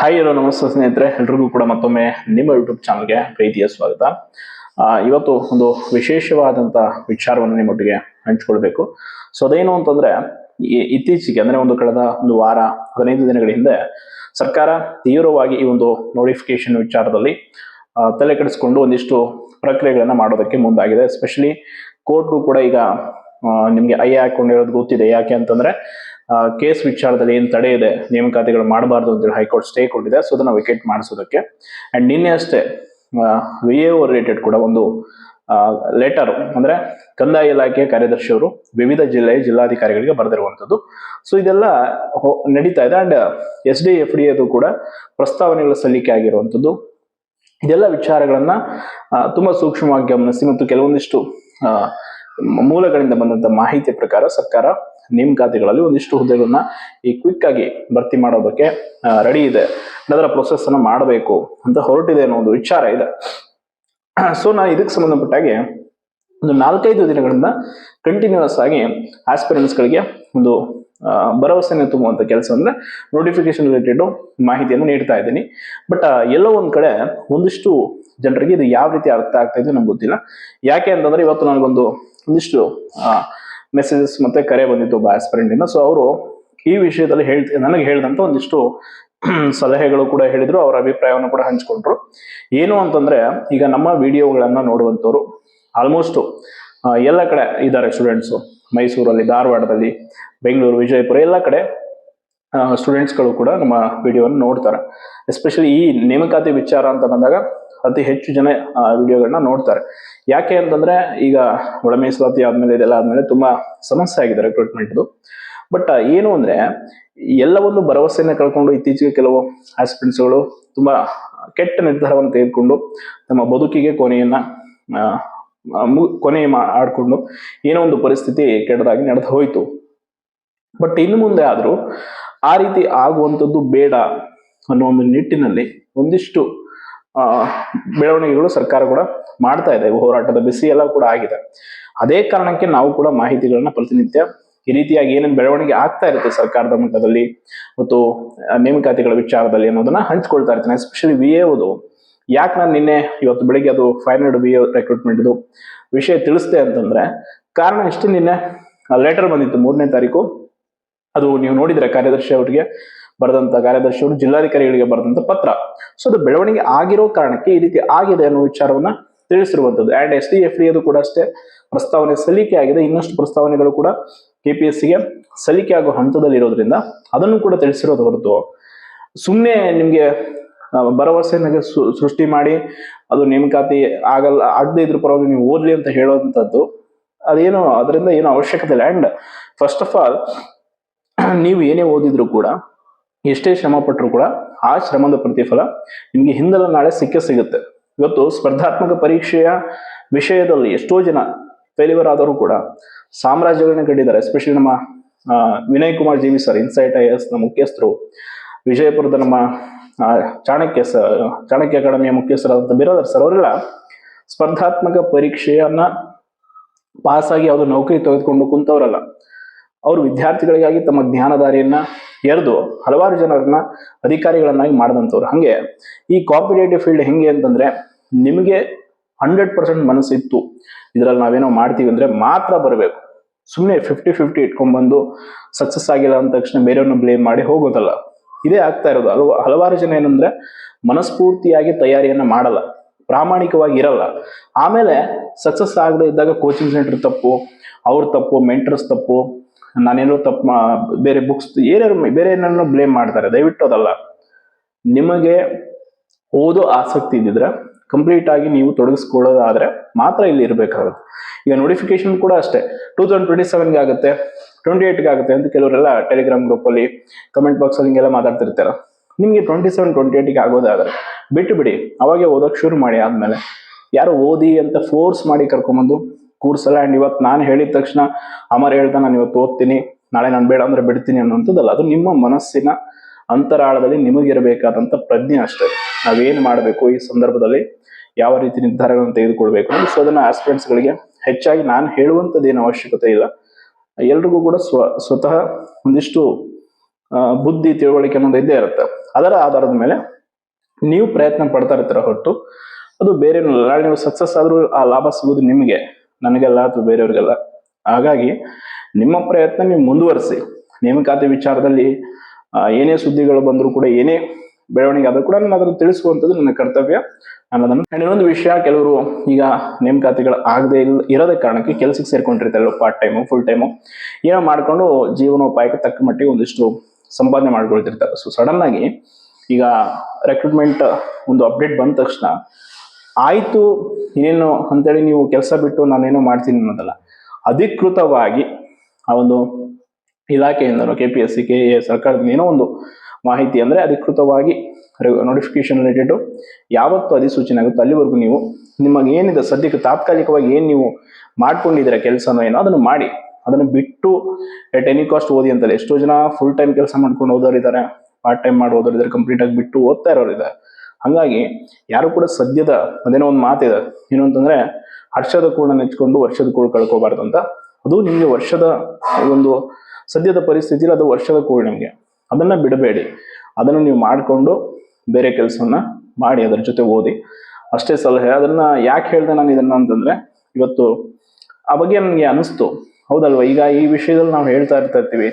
Hi hello ನಮಸ್ತೆ ಸ್ನೇಹಿತರೆ. ಎಲ್ರಿಗೂ ಕೂಡ ಮತ್ತೊಮ್ಮೆ ನಿಮ್ಮ ಯೂಟ್ಯೂಬ್ ಚಾನಲ್ಗೆ ಪ್ರೀತಿಯ ಸ್ವಾಗತ. ಇವತ್ತು ಒಂದು ವಿಶೇಷವಾದಂಥ ವಿಚಾರವನ್ನು ನಿಮ್ಮೊಟ್ಟಿಗೆ ಹಂಚ್ಕೊಳ್ಬೇಕು. ಸೊ ಅದೇನು ಅಂತಂದ್ರೆ ಇತ್ತೀಚೆಗೆ, ಅಂದ್ರೆ ಒಂದು ಕಳೆದ ಒಂದು ವಾರ, ಹದಿನೈದು ದಿನಗಳ ಹಿಂದೆ, ಸರ್ಕಾರ ತೀವ್ರವಾಗಿ ಈ ಒಂದು ನೋಟಿಫಿಕೇಶನ್ ವಿಚಾರದಲ್ಲಿ ತಲೆ ಕೆಡಿಸ್ಕೊಂಡು ಒಂದಿಷ್ಟು ಪ್ರಕ್ರಿಯೆಗಳನ್ನು ಮಾಡೋದಕ್ಕೆ ಮುಂದಾಗಿದೆ. ಎಸ್ಪೆಷಲಿ ಕೋರ್ಟ್ಗೂ ಕೂಡ ಈಗ ನಿಮ್ಗೆ ಐ ಹಾಕೊಂಡಿರೋದು ಗೊತ್ತಿದೆ. ಯಾಕೆ ಅಂತಂದ್ರೆ ಕೇಸ್ ವಿಚಾರದಲ್ಲಿ ಏನು ತಡೆ ಇದೆ, ನೇಮಕಾತಿಗಳು ಮಾಡಬಾರ್ದು ಅಂತೇಳಿ ಹೈಕೋರ್ಟ್ ಸ್ಟೇ ಕೊಟ್ಟಿದೆ. ಸೊ ಅದನ್ನ ವಿಕೆಟ್ ಮಾಡಿಸೋದಕ್ಕೆ. ಅಂಡ್ ನಿನ್ನೆ ಅಷ್ಟೇ ವಿ ಎ ಓ ರಿಲೇಟೆಡ್ ಕೂಡ ಒಂದು ಲೆಟರ್ ಅಂದ್ರೆ ಕಂದಾಯ ಇಲಾಖೆ ಕಾರ್ಯದರ್ಶಿಯವರು ವಿವಿಧ ಜಿಲ್ಲೆಯ ಜಿಲ್ಲಾಧಿಕಾರಿಗಳಿಗೆ ಬರೆದಿರುವಂಥದ್ದು. ಸೊ ಇದೆಲ್ಲ ನಡೀತಾ ಇದೆ. And S D F D ಅದು ಕೂಡ ಪ್ರಸ್ತಾವನೆಗಳ ಸಲ್ಲಿಕೆ ಆಗಿರುವಂಥದ್ದು. ಇದೆಲ್ಲ ವಿಚಾರಗಳನ್ನ ತುಂಬಾ ಸೂಕ್ಷ್ಮವಾಗಿ ಗಮನಿಸಿ ಮತ್ತು ಕೆಲವೊಂದಿಷ್ಟು ಮೂಲಗಳಿಂದ ಬಂದಂತ ಮಾಹಿತಿ ಪ್ರಕಾರ ಸರ್ಕಾರ ನೇಮಕಾತಿಗಳಲ್ಲಿ ಒಂದಿಷ್ಟು ಹುದ್ದೆಗಳನ್ನ ಈ ಕ್ವಿಕ್ ಆಗಿ ಭರ್ತಿ ಮಾಡೋದಕ್ಕೆ ರೆಡಿ ಇದೆ. ಅದರ ಪ್ರೊಸೆಸ್ ಅನ್ನು ಮಾಡಬೇಕು ಅಂತ ಹೊರಟಿದೆ ಅನ್ನೋ ಒಂದು ವಿಚಾರ ಇದೆ. ಸೊ ನಾನು ಇದಕ್ಕೆ ಸಂಬಂಧಪಟ್ಟಾಗೆ ಒಂದು ನಾಲ್ಕೈದು ದಿನಗಳಿಂದ ಕಂಟಿನ್ಯೂಸ್ ಆಗಿ ಆಸ್ಪಿರೆಂಟ್ಸ್ಗಳಿಗೆ ಗಳಿಗೆ ಒಂದು ಭರವಸೆಯನ್ನು ತುಂಬುವಂಥ ಕೆಲಸ ಅಂದ್ರೆ ನೋಟಿಫಿಕೇಶನ್ ರಿಲೇಟೆಡ್ ಮಾಹಿತಿಯನ್ನು ನೀಡ್ತಾ ಇದ್ದೀನಿ. ಬಟ್ ಎಲ್ಲೋ ಒಂದ್ ಕಡೆ ಒಂದಿಷ್ಟು ಜನರಿಗೆ ಇದು ಯಾವ ರೀತಿ ಅರ್ಥ ಆಗ್ತಾ ಇದೆ ನಮ್ಗೆ ಗೊತ್ತಿಲ್ಲ. ಯಾಕೆ ಅಂತಂದ್ರೆ ಇವತ್ತು ನನಗೊಂದು ಒಂದಿಷ್ಟು ಮೆಸೇಜಸ್ ಮತ್ತೆ ಕರೆ ಬಂದಿತ್ತು ಒಬ್ಬ ಆಸ್ಪಿರೆಂಟ್ ಇಂದ. ಸೊ ಅವರು ಈ ವಿಷಯದಲ್ಲಿ ಹೇಳ್ತಿ ನನಗೆ ಹೇಳಿದಂತ ಒಂದಿಷ್ಟು ಸಲಹೆಗಳು ಕೂಡ ಹೇಳಿದ್ರು, ಅವರ ಅಭಿಪ್ರಾಯವನ್ನು ಕೂಡ ಹಂಚಿಕೊಂಡ್ರು. ಏನು ಅಂತಂದ್ರೆ, ಈಗ ನಮ್ಮ ವಿಡಿಯೋಗಳನ್ನ ನೋಡುವಂತವ್ರು ಆಲ್ಮೋಸ್ಟ್ ಎಲ್ಲ ಕಡೆ ಇದ್ದಾರೆ ಸ್ಟೂಡೆಂಟ್ಸು ಮೈಸೂರಲ್ಲಿ, ಧಾರವಾಡದಲ್ಲಿ, ಬೆಂಗಳೂರು, ವಿಜಯಪುರ, ಎಲ್ಲ ಕಡೆ ಸ್ಟೂಡೆಂಟ್ಸ್ಗಳು ಕೂಡ ನಮ್ಮ ವಿಡಿಯೋವನ್ನು ನೋಡ್ತಾರೆ. ಎಸ್ಪೆಷಲಿ ಈ ನೇಮಕಾತಿ ವಿಚಾರ ಅಂತ ಬಂದಾಗ ಅತಿ ಹೆಚ್ಚು ಜನ ವಿಡಿಯೋಗಳನ್ನ ನೋಡ್ತಾರೆ. ಯಾಕೆ ಅಂತಂದ್ರೆ ಈಗ ಒಳ ಆದ್ಮೇಲೆ ಇದೆಲ್ಲ ಆದ್ಮೇಲೆ ತುಂಬಾ ಸಮಸ್ಯೆ ಆಗಿದೆ ರೆಕ್ರೂಟ್ಮೆಂಟ್ದು ಬಟ್ ಏನು ಅಂದ್ರೆ ಎಲ್ಲ ಒಂದು ಭರವಸೆಯನ್ನ ಕಳ್ಕೊಂಡು ಇತ್ತೀಚೆಗೆ ಕೆಲವು ಆಸ್ಪಿರೆಂಟ್ಸ್ಗಳು ತುಂಬಾ ಕೆಟ್ಟ ನಿರ್ಧಾರವನ್ನು ತೆಗೆದುಕೊಂಡು ತಮ್ಮ ಬದುಕಿಗೆ ಕೊನೆಯನ್ನ ಕೊನೆ ಆಡ್ಕೊಂಡು ಏನೋ ಒಂದು ಪರಿಸ್ಥಿತಿ ಕೆಟ್ಟದಾಗಿ ನಡೆದು ಹೋಯ್ತು. ಬಟ್ ಇನ್ನು ಮುಂದೆ ಆದ್ರೂ ಆ ರೀತಿ ಆಗುವಂಥದ್ದು ಬೇಡ ಅನ್ನೋ ಒಂದು ನಿಟ್ಟಿನಲ್ಲಿ ಒಂದಿಷ್ಟು ಬೆಳವಣಿಗೆಗಳು ಸರ್ಕಾರ ಕೂಡ ಮಾಡ್ತಾ ಇದೆ. ಹೋರಾಟದ ಬಿಸಿ ಎಲ್ಲ ಕೂಡ ಆಗಿದೆ. ಅದೇ ಕಾರಣಕ್ಕೆ ನಾವು ಕೂಡ ಮಾಹಿತಿಗಳನ್ನ ಪ್ರತಿನಿತ್ಯ ಈ ರೀತಿಯಾಗಿ ಏನೇನು ಬೆಳವಣಿಗೆ ಆಗ್ತಾ ಇರುತ್ತೆ ಸರ್ಕಾರದ ಮಟ್ಟದಲ್ಲಿ ಮತ್ತು ನೇಮಕಾತಿಗಳ ವಿಚಾರದಲ್ಲಿ ಅನ್ನೋದನ್ನ ಹಂಚ್ಕೊಳ್ತಾ ಇರ್ತೀನಿ. ಎಸ್ಪೆಷಲಿ ವಿ ಎದು ಯಾಕೆ ನಾನು ನಿನ್ನೆ ಇವತ್ತು ಬೆಳಿಗ್ಗೆ ಅದು ಫೈವ್ ಹಂಡ್ರೆಡ್ ವಿ ಎ ರೆಕ್ರೂಟ್ಮೆಂಟ್ದು ವಿಷಯ ತಿಳಿಸ್ದೆ ಅಂತಂದ್ರೆ, ಕಾರಣ ಇಷ್ಟು ನಿನ್ನೆ ಲೆಟರ್ ಬಂದಿತ್ತು ಮೂರನೇ ತಾರೀಕು. ಅದು ನೀವು ನೋಡಿದ್ರೆ ಕಾರ್ಯದರ್ಶಿ ಅವರಿಗೆ. ಬರೆದಂತ ಕಾರ್ಯದರ್ಶಿಯವರು, ಜಿಲ್ಲಾಧಿಕಾರಿಗಳಿಗೆ ಬರೆದಂತ ಪತ್ರ. ಸೊ ಅದು ಬೆಳವಣಿಗೆ ಆಗಿರೋ ಕಾರಣಕ್ಕೆ ಈ ರೀತಿ ಆಗಿದೆ ಅನ್ನೋ ವಿಚಾರವನ್ನ ತಿಳಿಸಿರುವಂತದ್ದು. And S D F D ಅದು ಕೂಡ ಅಷ್ಟೇ. ಪ್ರಸ್ತಾವನೆ ಸಲ್ಲಿಕೆ ಆಗಿದೆ. ಇನ್ನಷ್ಟು ಪ್ರಸ್ತಾವನೆಗಳು ಕೂಡ ಕೆ ಪಿ ಎಸ್ ಸಿಗೆ ಸಲ್ಲಿಕೆ ಆಗೋ ಹಂತದಲ್ಲಿ ಇರೋದ್ರಿಂದ ಅದನ್ನು ಕೂಡ ತಿಳಿಸಿರೋದು ಹೊರತು. ಸುಮ್ಮನೆ ನಿಮಗೆ ಭರವಸೆನಾಗೆ ಸೃಷ್ಟಿ ಮಾಡಿ, ಅದು ನೇಮಕಾತಿ ಆಗಲ್ಲ ಆಗದೆ ಇದ್ರ ಪರವಾಗಿ ನೀವು ಓದಲಿ ಅಂತ ಹೇಳೋವಂಥದ್ದು ಅದೇನು ಅದರಿಂದ ಏನು ಅವಶ್ಯಕತೆ ಇಲ್ಲ. ಆ್ಯಂಡ್ ಫಸ್ಟ್ ಆಫ್ ಆಲ್ ನೀವು ಏನೇ ಓದಿದ್ರು ಕೂಡ ಎಷ್ಟೇ ಶ್ರಮ ಪಟ್ಟರು ಕೂಡ ಆ ಶ್ರಮದ ಪ್ರತಿಫಲ ನಿಮಗೆ ಹಿಂದಲ ನಾಳೆ ಸಿಕ್ಕೇ ಸಿಗುತ್ತೆ. ಇವತ್ತು ಸ್ಪರ್ಧಾತ್ಮಕ ಪರೀಕ್ಷೆಯ ವಿಷಯದಲ್ಲಿ ಎಷ್ಟೋ ಜನ ಫೇಲ್ಯೂರ್ ಆದರೂ ಕೂಡ ಸಾಮ್ರಾಜ್ಯಗಳನ್ನ ಕಟ್ಟಿದ್ದಾರೆ. ಎಸ್ಪೆಷಲಿ ನಮ್ಮ Vinay Kumar ji sir Insight I ಎಸ್ನ ಮುಖ್ಯಸ್ಥರು, ವಿಜಯಪುರದ ನಮ್ಮ ಚಾಣಕ್ಯ ಸ, ಚಾಣಕ್ಯ ಅಕಾಡೆಮಿಯ ಮುಖ್ಯಸ್ಥರಾದಂಥ ಬಿರಾದರ್ ಸರ್ ಅವರೆಲ್ಲ ಸ್ಪರ್ಧಾತ್ಮಕ ಪರೀಕ್ಷೆಯನ್ನ ಪಾಸ್ ಆಗಿ ಯಾವುದು ನೌಕರಿ ತೆಗೆದುಕೊಂಡು ಕುಂತವರಲ್ಲ. ಅವರು ವಿದ್ಯಾರ್ಥಿಗಳಿಗಾಗಿ ತಮ್ಮ ಜ್ಞಾನದಾರಿಯನ್ನ ಎರೆದು ಹಲವಾರು ಜನರನ್ನ, ಅಧಿಕಾರಿಗಳನ್ನಾಗಿ ಮಾಡಿದಂಥವ್ರು. ಹಂಗೆ ಈ ಕಾಂಪಿಟೇಟಿವ್ ಫೀಲ್ಡ್ ಹೆಂಗೆ ಅಂತಂದ್ರೆ ನಿಮಗೆ ಹಂಡ್ರೆಡ್ ಪರ್ಸೆಂಟ್ ಮನಸ್ಸಿತ್ತು. ಇದರಲ್ಲಿ ನಾವೇನೋ ಮಾಡ್ತೀವಿ ಅಂದ್ರೆ ಮಾತ್ರ ಬರಬೇಕು. ಸುಮ್ಮನೆ ಫಿಫ್ಟಿ ಫಿಫ್ಟಿ ಇಟ್ಕೊಂಡ್ಬಂದು ಸಕ್ಸಸ್ ಆಗಿಲ್ಲ ಅಂದ ತಕ್ಷಣ ಬೇರೆಯವ್ರನ್ನ ಬ್ಲೇಮ್ ಮಾಡಿ ಹೋಗೋದಲ್ಲ. ಇದೇ ಆಗ್ತಾ ಇರೋದು. ಹಲವು, ಹಲವಾರು ಜನ ಏನಂದ್ರೆ ಮನಸ್ಫೂರ್ತಿಯಾಗಿ ತಯಾರಿಯನ್ನ ಮಾಡಲ್ಲ. ಪ್ರಾಮಾಣಿಕವಾಗಿ ಇರಲ್ಲ. ಆಮೇಲೆ ಸಕ್ಸಸ್ ಆಗದೆ ಇದ್ದಾಗ ಕೋಚಿಂಗ್ ಸೆಂಟರ್ ತಪ್ಪು, ಅವ್ರ ತಪ್ಪು ಮೆಂಟರ್ಸ್ ತಪ್ಪು ನಾನೇನೋ ತಪ್ಪು ಬೇರೆ ಬುಕ್ಸ್ ಏನಾರು ಬೇರೆ ಏನನ್ನು ಬ್ಲೇಮ್ ಮಾಡ್ತಾರೆ. ದಯವಿಟ್ಟು ಅದಲ್ಲ. ನಿಮಗೆ ಓದೋ ಆಸಕ್ತಿ ಇದ್ದಿದ್ರೆ ಕಂಪ್ಲೀಟ್ ಆಗಿ ನೀವು ತೊಡಗಿಸ್ಕೊಳ್ಳೋದಾದ್ರೆ ಮಾತ್ರ ಇಲ್ಲಿ ಇರಬೇಕಾಗುತ್ತೆ. ಈಗ ನೋಟಿಫಿಕೇಶನ್ ಕೂಡ ಅಷ್ಟೇ. ಟೂ ತೌಸಂಡ್ ಟ್ವೆಂಟಿ ಸೆವೆನ್ಗೆ ಆಗುತ್ತೆ ಟ್ವೆಂಟಿ ಏಟ್ಗೆ ಆಗುತ್ತೆ ಅಂತ ಕೆಲವರೆಲ್ಲ ಟೆಲಿಗ್ರಾಮ್ ಗ್ರೂಪಲ್ಲಿ ಕಮೆಂಟ್ ಬಾಕ್ಸಲ್ಲಿ ಹಿಂಗೆಲ್ಲ ಮಾತಾಡ್ತಿರ್ತಾರೆ. ನಿಮಗೆ ಟ್ವೆಂಟಿ ಸೆವೆನ್ ಟ್ವೆಂಟಿ ಏಟಿಗೆ ಆಗೋದಾದ್ರೆ ಬಿಟ್ಟು ಬಿಡಿ. ಅವಾಗೆ ಓದೋಕೆ ಶುರು ಮಾಡಿ ಆದಮೇಲೆ. ಯಾರು ಓದಿ ಅಂತ ಫೋರ್ಸ್ ಮಾಡಿ ಕರ್ಕೊಂಬಂದು ಕೂರ್ಸಲ್ಲ. ಆ್ಯಂಡ್ ಇವತ್ತು ನಾನು ಹೇಳಿದ ತಕ್ಷಣ ಅಮರ್ ಹೇಳ್ತಾ ನಾನು ಇವತ್ತು ಓದ್ತೀನಿ, ನಾಳೆ ನಾನು ಬೇಡ ಅಂದ್ರೆ ಬಿಡ್ತೀನಿ ಅನ್ನೋಂಥದ್ದಲ್ಲ ಅದು ನಿಮ್ಮ ಮನಸ್ಸಿನ ಅಂತರಾಳದಲ್ಲಿ ನಿಮಗಿರಬೇಕಾದಂಥ ಪ್ರಜ್ಞೆ ಅಷ್ಟೇ. ನಾವೇನು ಮಾಡಬೇಕು ಈ ಸಂದರ್ಭದಲ್ಲಿ? ಯಾವ ರೀತಿ ನಿರ್ಧಾರಗಳನ್ನು ತೆಗೆದುಕೊಳ್ಬೇಕು? ಸೊ ಅದನ್ನ ಆಸ್ಪಿರೆಂಟ್ಸ್ಗಳಿಗೆ ಗಳಿಗೆ ಹೆಚ್ಚಾಗಿ ನಾನು ಹೇಳುವಂಥದ್ದೇನು ಅವಶ್ಯಕತೆ ಇಲ್ಲ. ಎಲ್ರಿಗೂ ಕೂಡ ಸ್ವ, ಸ್ವತಃ ಒಂದಿಷ್ಟು ಬುದ್ಧಿ ತಿಳುವಳಿಕೆ ಅನ್ನೋದು ಇದ್ದೇ ಇರುತ್ತೆ. ಅದರ ಆಧಾರದ ಮೇಲೆ ನೀವು ಪ್ರಯತ್ನ ಪಡ್ತಾ ಇರ್ತೀರ ಹೊರತು ಅದು ಬೇರೆ ನೀವು ಸಕ್ಸಸ್ ಆದರೂ ಆ ಲಾಭ ಸಿಗೋದು ನಿಮಗೆ. ನನಗೆಲ್ಲ ಅಥವಾ ಬೇರೆಯವ್ರಿಗೆಲ್ಲ. ಹಾಗಾಗಿ ನಿಮ್ಮ ಪ್ರಯತ್ನ ನೀವು ಮುಂದುವರಿಸಿ. ನೇಮಕಾತಿ ವಿಚಾರದಲ್ಲಿ ಏನೇ ಸುದ್ದಿಗಳು ಬಂದರೂ ಕೂಡ, ಏನೇ ಬೆಳವಣಿಗೆ ಆದರೂ ಕೂಡ ನಾನು ಅದನ್ನು ತಿಳಿಸುವಂಥದ್ದು ನನ್ನ ಕರ್ತವ್ಯ. ನಾನು ಅದನ್ನು ಇನ್ನೊಂದು ವಿಷಯ ಕೆಲವರು ಈಗ ನೇಮಕಾತಿಗಳು ಆಗದೆ ಇಲ್ಲ ಇರೋದ ಕಾರಣಕ್ಕೆ ಕೆಲಸಕ್ಕೆ ಸೇರ್ಕೊಂಡಿರ್ತಾರೆ. ಪಾರ್ಟ್ ಟೈಮು ಫುಲ್ ಟೈಮು ಏನೋ ಮಾಡಿಕೊಂಡು ಜೀವನೋಪಾಯಕ್ಕೆ ತಕ್ಕ ಮಟ್ಟಿಗೆ ಒಂದಿಷ್ಟು ಸಂಪಾದನೆ ಮಾಡ್ಕೊಳ್ತಿರ್ತಾರೆ. ಸೊ ಸಡನ್ ಆಗಿ ಈಗ ರೆಕ್ರೂಟ್ಮೆಂಟ್ ಒಂದು ಅಪ್ಡೇಟ್ ಬಂದ ತಕ್ಷಣ ಆಯ್ತು, ಇನ್ನೇನು ಅಂತೇಳಿ ನೀವು ಕೆಲಸ ಬಿಟ್ಟು ನಾನೇನೋ ಮಾಡ್ತೀನಿ ಅನ್ನೋದಲ್ಲ. ಅಧಿಕೃತವಾಗಿ ಆ ಒಂದು ಇಲಾಖೆಯಿಂದನೋ K P S C K A ಸರ್ಕಾರದ ಏನೋ ಒಂದು ಮಾಹಿತಿ ಅಂದರೆ ಅಧಿಕೃತವಾಗಿ ನೋಟಿಫಿಕೇಶನ್ ರಿಲೇಟೆಡ್ ಯಾವತ್ತು ಅಧಿಸೂಚನೆ ಆಗುತ್ತೋ ಅಲ್ಲಿವರೆಗೂ ನೀವು ನಿಮಗೆ ಏನಿದೆ, ಸದ್ಯಕ್ಕೆ ತಾತ್ಕಾಲಿಕವಾಗಿ ಏನು ನೀವು ಮಾಡ್ಕೊಂಡಿದ್ದೀರ ಕೆಲಸನೋ ಏನೋ ಅದನ್ನು ಮಾಡಿ. ಅದನ್ನು ಬಿಟ್ಟು ಎಟ್ ಎನಿ ಕಾಸ್ಟ್ ಓದಿ ಅಂತಲ್ಲ. ಎಷ್ಟೋ ಜನ ಫುಲ್ ಟೈಮ್ ಕೆಲಸ ಮಾಡ್ಕೊಂಡು ಓದೋರಿದ್ದಾರೆ ಪಾರ್ಟ್ ಟೈಮ್ ಮಾಡಿ ಓದೋರಿದ್ದಾರೆ ಕಂಪ್ಲೀಟಾಗಿ ಬಿಟ್ಟು ಓದ್ತಾ ಇರೋರಿದ್ದಾರೆ. ಹಾಗಾಗಿ ಯಾರು ಕೂಡ ಸದ್ಯದ ಅದೇನೋ ಒಂದು ಮಾತಿದೆ. ಏನು ಅಂತಂದ್ರೆ ಹರ್ಷದ ಕೂಡ ನೆಚ್ಕೊಂಡು ವರ್ಷದ ಕೂಡ ಕಳ್ಕೋಬಾರ್ದು ಅಂತ. ಅದು ನಿಮಗೆ ವರ್ಷದ ಒಂದು ಸದ್ಯದ ಪರಿಸ್ಥಿತಿಲಿ ಅದು ವರ್ಷದ ಕೂಡ ನಿಮಗೆ. ಅದನ್ನ ಬಿಡಬೇಡಿ. ಅದನ್ನು ನೀವು ಮಾಡಿಕೊಂಡು ಬೇರೆ ಕೆಲಸವನ್ನ ಮಾಡಿ, ಅದರ ಜೊತೆ ಓದಿ. ಅಷ್ಟೇ ಸಲಹೆ. ಅದನ್ನ ಯಾಕೆ ಹೇಳ್ದೆ ನಾನು ಇದನ್ನ ಅಂತಂದ್ರೆ, ಇವತ್ತು ಆ ಬಗ್ಗೆ ನನಗೆ ಅನಿಸ್ತು. ಹೌದಲ್ವಾ? ಈಗ ಈ ವಿಷಯದಲ್ಲಿ ನಾವು ಹೇಳ್ತಾ ಇರ್ತಾ ಇರ್ತೀವಿ.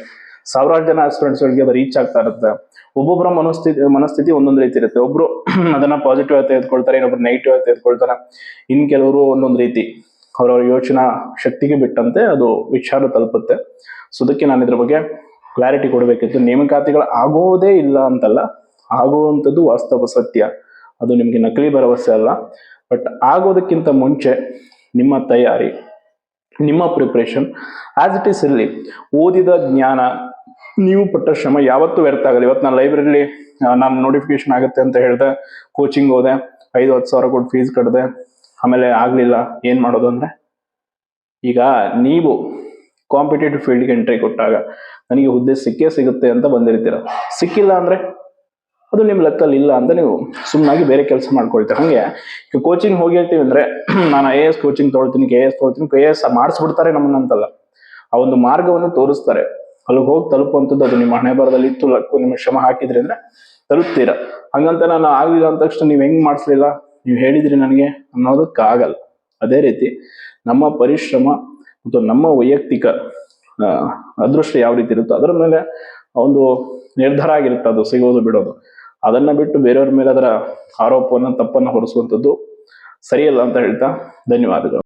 ಸಾವಿರಾರು ಜನ ಸ್ಟೂಡೆಂಟ್ಸ್ಗಳಿಗೆ ಅದು ರೀಚ್ ಆಗ್ತಾ ಇರುತ್ತೆ. ಒಬ್ಬೊಬ್ಬರ ಮನಸ್ಥಿತಿ ಮನಸ್ಥಿತಿ ಒಂದೊಂದು ರೀತಿ ಇರುತ್ತೆ. ಒಬ್ರು ಅದನ್ನ ಪಾಸಿಟಿವ್ ಆಗಿ ತೆಗೆದುಕೊಳ್ತಾರೆ, ಇನ್ನೊಬ್ರು ನೆಗೆಟಿವ್ ಆಗಿ ತೆಗೆದುಕೊಳ್ತಾರೆ. ಇನ್ ಕೆಲವರು ಒಂದೊಂದು ರೀತಿ ಅವರವರ ಯೋಚನಾ ಶಕ್ತಿಗೆ ಬಿಟ್ಟಂತೆ ಅದು ವಿಚಾರ ತಲುಪುತ್ತೆ. ಸೊ ಅದಕ್ಕೆ ನಾನು ಇದ್ರ ಬಗ್ಗೆ ಕ್ಲಾರಿಟಿ ಕೊಡಬೇಕಿತ್ತು. ನೇಮಕಾತಿಗಳು ಆಗೋದೇ ಇಲ್ಲ ಅಂತಲ್ಲ, ಆಗುವಂಥದ್ದು ವಾಸ್ತವ ಸತ್ಯ. ಅದು ನಿಮಗೆ ನಕಲಿ ಭರವಸೆ ಅಲ್ಲ. ಬಟ್ ಆಗೋದಕ್ಕಿಂತ ಮುಂಚೆ ನಿಮ್ಮ ತಯಾರಿ, ನಿಮ್ಮ ಪ್ರಿಪ್ರೇಷನ್ ಆಸ್ ಇಟ್ ಈಸ್ ಇರಲಿ ಓದಿದ ಜ್ಞಾನ ನೀವು ಪಟ್ಟ ಶ್ರಮ ಯಾವತ್ತೂ ವ್ಯರ್ಥ ಆಗಲ್ಲ. ಇವತ್ತು ನಾನು ಲೈಬ್ರರಿಲಿ ನಾನು ನೋಟಿಫಿಕೇಶನ್ ಆಗುತ್ತೆ ಅಂತ ಹೇಳಿದೆ ಕೋಚಿಂಗ್ ಹೋದೆ, ಐದು, ಹತ್ತು ಸಾವಿರ ಕೊಟ್ಟು ಫೀಸ್ ಕಟ್ಟಿದೆ ಆಮೇಲೆ ಆಗಲಿಲ್ಲ, ಏನು ಮಾಡೋದು ಅಂದರೆ? ಈಗ ನೀವು ಕಾಂಪಿಟೇಟಿವ್ ಫೀಲ್ಡ್ಗೆ ಎಂಟ್ರಿ ಕೊಟ್ಟಾಗ ನನಗೆ ಹುದ್ದೆ ಸಿಕ್ಕೇ ಸಿಗುತ್ತೆ ಅಂತ ಬಂದಿರ್ತೀರ. ಸಿಕ್ಕಿಲ್ಲ ಅಂದರೆ ಅದು ನಿಮ್ಮ ಲೆಕ್ಕಲ್ಲಿ ಇಲ್ಲ ಅಂತ ನೀವು ಸುಮ್ಮನಾಗಿ ಬೇರೆ ಕೆಲಸ ಮಾಡ್ಕೊಳ್ತೀರ. ಹಾಗೆ ಕೋಚಿಂಗ್ ಹೋಗಿರ್ತೀವಿ ಅಂದರೆ, ನಾನು ಐ ಎ ಎಸ್ ಕೋಚಿಂಗ್ ತೊಗೊಳ್ತೀನಿ ಕೆ ಎಸ್ ತೊಗೊಳ್ತೀನಿ ಕೆ ಎಸ್ ಮಾಡಿಸ್ಬಿಡ್ತಾರೆ ನಮ್ಮನ್ನಂತಲ್ಲ ಆ ಒಂದು ಮಾರ್ಗವನ್ನು ತೋರಿಸ್ತಾರೆ. ಅಲ್ಲಿಗೆ ಹೋಗಿ ತಲುಪುವಂಥದ್ದು ಅದು ನಿಮ್ಮ ಹಣೆ ಬರದಲ್ಲಿ ಇತ್ತು. ಲಕ್ಕು ನಿಮ್ಮ ಶ್ರಮ ಹಾಕಿದ್ರಿ ಅಂದ್ರೆ ತಲುಪ್ತೀರ. ಹಂಗಂತ ನಾನು ಆಗಲಿಲ್ಲ ಅಂದ ತಕ್ಷಣ ನೀವು ಹೆಂಗ್ ಮಾಡಿಸ್ಲಿಲ್ಲ? ನೀವು ಹೇಳಿದ್ರಿ ನನಗೆ ಅನ್ನೋದಕ್ಕಾಗಲ್ಲ. ಅದೇ ರೀತಿ ನಮ್ಮ ಪರಿಶ್ರಮ ಮತ್ತು ನಮ್ಮ ವೈಯಕ್ತಿಕ ಅದೃಷ್ಟ ಯಾವ ರೀತಿ ಇರುತ್ತೋ ಅದರ ಮೇಲೆ ಒಂದು ನಿರ್ಧಾರ ಆಗಿರುತ್ತೆ. ಅದು ಸಿಗೋದು ಬಿಡೋದು. ಅದನ್ನ ಬಿಟ್ಟು ಬೇರೆಯವ್ರ ಮೇಲೆ ಅದರ ಆರೋಪವನ್ನು ತಪ್ಪನ್ನು ಹೊರಿಸುವಂಥದ್ದು ಸರಿಯಲ್ಲ ಅಂತ ಹೇಳ್ತಾ ಧನ್ಯವಾದಗಳು.